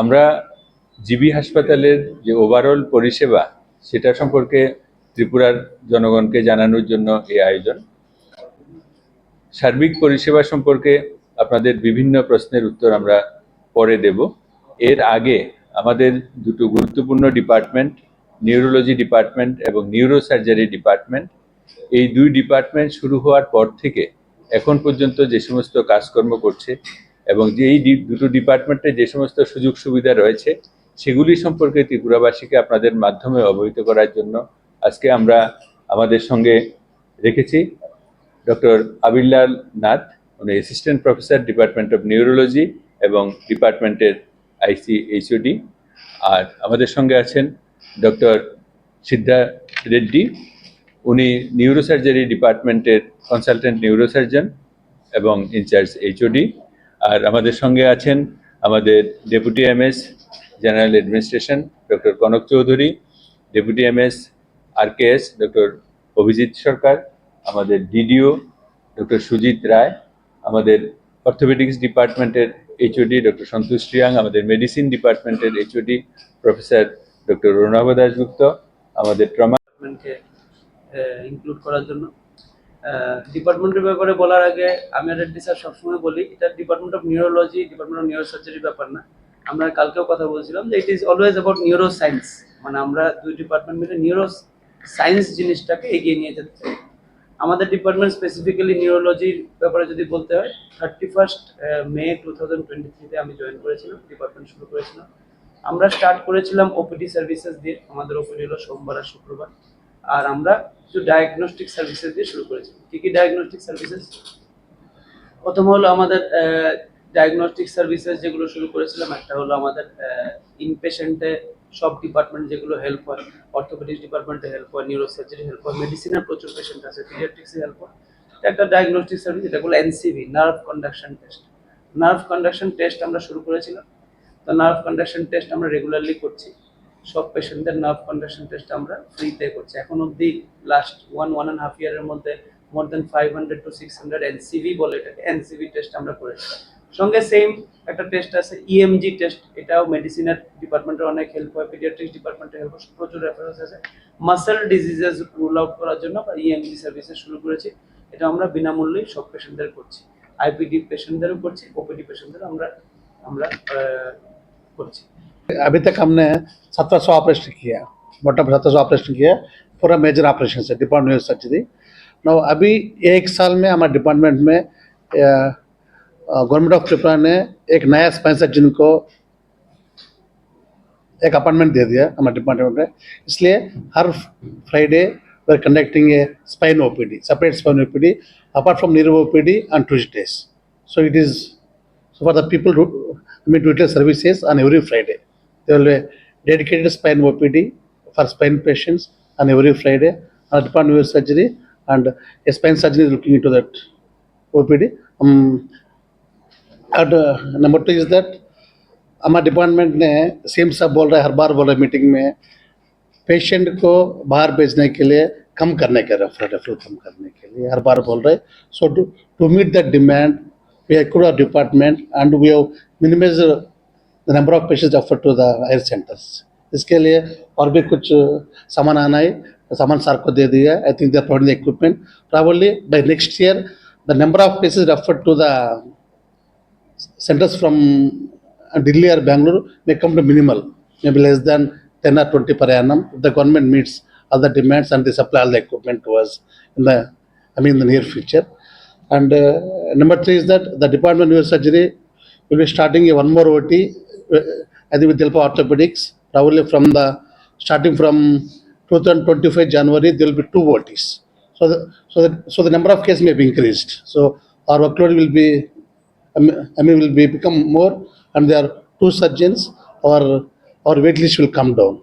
আমরা জিবি হাসপাতালের যে ওভারঅল পরিষেবা, সেটা সম্পর্কে ত্রিপুরার জনগণকে জানানোর জন্য এই আয়োজন। সার্বিক পরিষেবা সম্পর্কে আপনাদের বিভিন্ন প্রশ্নের উত্তর আমরা পরে দেব। এর আগে আমাদের দুটো গুরুত্বপূর্ণ ডিপার্টমেন্ট, নিউরোলজি ডিপার্টমেন্ট এবং নিউরোসার্জারি ডিপার্টমেন্ট, এই দুই ডিপার্টমেন্ট শুরু হওয়ার পর থেকে এখন পর্যন্ত যে সমস্ত কাজকর্ম করছে এবং যে এই দুটো ডিপার্টমেন্টে যে সমস্ত সুযোগ সুবিধা রয়েছে, সেগুলি সম্পর্কে ত্রিপুরাবাসীকে আপনাদের মাধ্যমে অবহিত করার জন্য আজকে আমরা আমাদের সঙ্গে রেখেছি। ডক্টর আবিরলাল নাথ, উনি assistant professor department of neurology এবং ডিপার্টমেন্টের আইসি এইচওডি আর আমাদের সঙ্গে আছেন ডক্টর সিদ্ধা রেড্ডি, উনি নিউরোসার্জারি ডিপার্টমেন্টের কনসালটেন্ট নিউরোসার্জন এবং ইনচার্জ এইচওডি আর আমাদের সঙ্গে আছেন আমাদের deputy MS general administration doctor Kanak Chowdhury, deputy MS S doctor Abhijit Sarkar, আমাদের ডিডিও ডক্টর সুজিত রায়, আমাদের অর্থোপেডিক্স ডিপার্টমেন্টের এইচওডি ডক্টর সন্তোষ রিয়াং, আমাদের মেডিসিন ডিপার্টমেন্টের HOD professor doctor Ranabh Dasgupta আমাদের ট্রমা ইনক্লুড করার জন্য। ডিপার্টমেন্টের ব্যাপারে বলার আগে আমি রেড্ডি স্যার সবসময় বলি, এটা department of neurology department of neurosurgery ব্যাপার না। আমরা কালকেও কথা বলছিলাম যে it is always about neuroscience মানে আমরা দুই ডিপার্টমেন্ট মিলে নিউরো সায়েন্স জিনিসটাকে এগিয়ে নিয়ে যেতে চাই। আমাদের ডিপার্টমেন্ট স্পেসিফিক্যালি নিউরোলজির ব্যাপারে যদি বলতে হয় thirty first May two thousand twenty থ্রিতে আমি জয়েন করেছিলাম ডিপার্টমেন্ট শুরু করেছিলাম। আমরা স্টার্ট করেছিলাম ওপিডি সার্ভিসেস দিয়ে, আমাদের ওপিডি হলো সোমবার আর শুক্রবার। আর আমরা কিছু ডায়াগনস্টিক সার্ভিসেস দিয়ে শুরু করেছি। কী কী ডায়াগনস্টিক সার্ভিসেস প্রথম হলো আমাদের ডায়াগনস্টিক সার্ভিসেস যেগুলো শুরু করেছিলাম। একটা হলো আমাদের ইনপেশেন্টে সব ডিপার্টমেন্ট যেগুলো হেল্প হয় অর্থোপেডিক্স ডিপার্টমেন্টে হেল্প হয় নিউরোসার্জারি হেল্প হয় মেডিসিনের প্রচুর পেশেন্ট আছে পিডিয়াট্রিক্সে হেল্প হয়। একটা ডায়াগনস্টিক সার্ভিস এটা হলো NCV nerve conduction test nerve conduction test আমরা শুরু করেছিলাম। তো নার্ভ কন্ডাকশন টেস্ট আমরা রেগুলারলি করছি। সব পেশেন্টদের নার্ভ কন্ডাকশন টেস্ট আমরা ফ্রিতে করছি। এখন অবধি last one one and half ইয়ারের মধ্যে more than five hundred to six hundred NCV বলে এটাকে এনসিভি টেস্ট আমরা করেছি। সঙ্গে সেম একটা টেস্ট আছে E ইএমজি টেস্ট এটাও মেডিসিনের ডিপার্টমেন্টের অনেক হেল্প হয় পিডিয়াট্রিক্স ডিপার্টমেন্টের হেল্প প্রচুর রেফারেন্স আছে। মাসেল ডিজিজেস রুল আউট করার জন্য বা E ইএমজি সার্ভিসেস শুরু করেছি। এটা আমরা বিনামূল্যেই সব পেশেন্টদের করছি। আইপিডি পেশেন্টদেরও করছি ওপিডি পেশেন্টদের আমরা আমরা अभी तक हमने सत्रह सौ ऑपरेशन किया मोटा सत्रह सौ ऑपरेशन किया, पूरा मेजर ऑपरेशन है डिपार्टमेंट सर्च थी ना अभी एक साल में हमारे डिपार्टमेंट में गवर्नमेंट ऑफ़ त्रिपुरा ने एक नया स्पाइन सर्जन को एक अपॉइंटमेंट दे दिया हमारे डिपार्टमेंट में। इसलिए हर Friday we are conducting a spine OPD separate spine OPD apart from neuro O on Tuesdays so, it is so for the people who I mean services on every Friday, there will be dedicated spine OPD for spine patients on every Friday. Department of surgery and a spine surgeon is looking into that OPD. Um, and uh, number two is that हमारे department ने same सब बोल रहा है हर बार बोल रहा है मीटिंग में पेशेंट को बाहर भेजने के लिए कम करने के रेफर रेफर कम करने के लिए हर बार बोल रहे so to to meet that demand we have our department and we have minimized the number of patients referred to the higher centers. इसके लिए और भी कुछ सामान आना है सामान सर को दे दिया I think they are providing equipment probably by next year the number of cases referred to the centers from uh, Delhi or Bangalore may come to minimal, maybe less than 10 or 20 per annum. If the government meets all the demands and they supply all the equipment to us in the, I mean, in the near future. And uh, number three is that the Department of Neurosurgery will be starting a one more OT, I think with the help of orthopedics, probably from the, starting from 2025 January, there will be two OTs. So the, so the, so the number of cases may be increased. So our workload will be I mean, I mean, will be become more, and there are two surgeons, or our wait list will come down.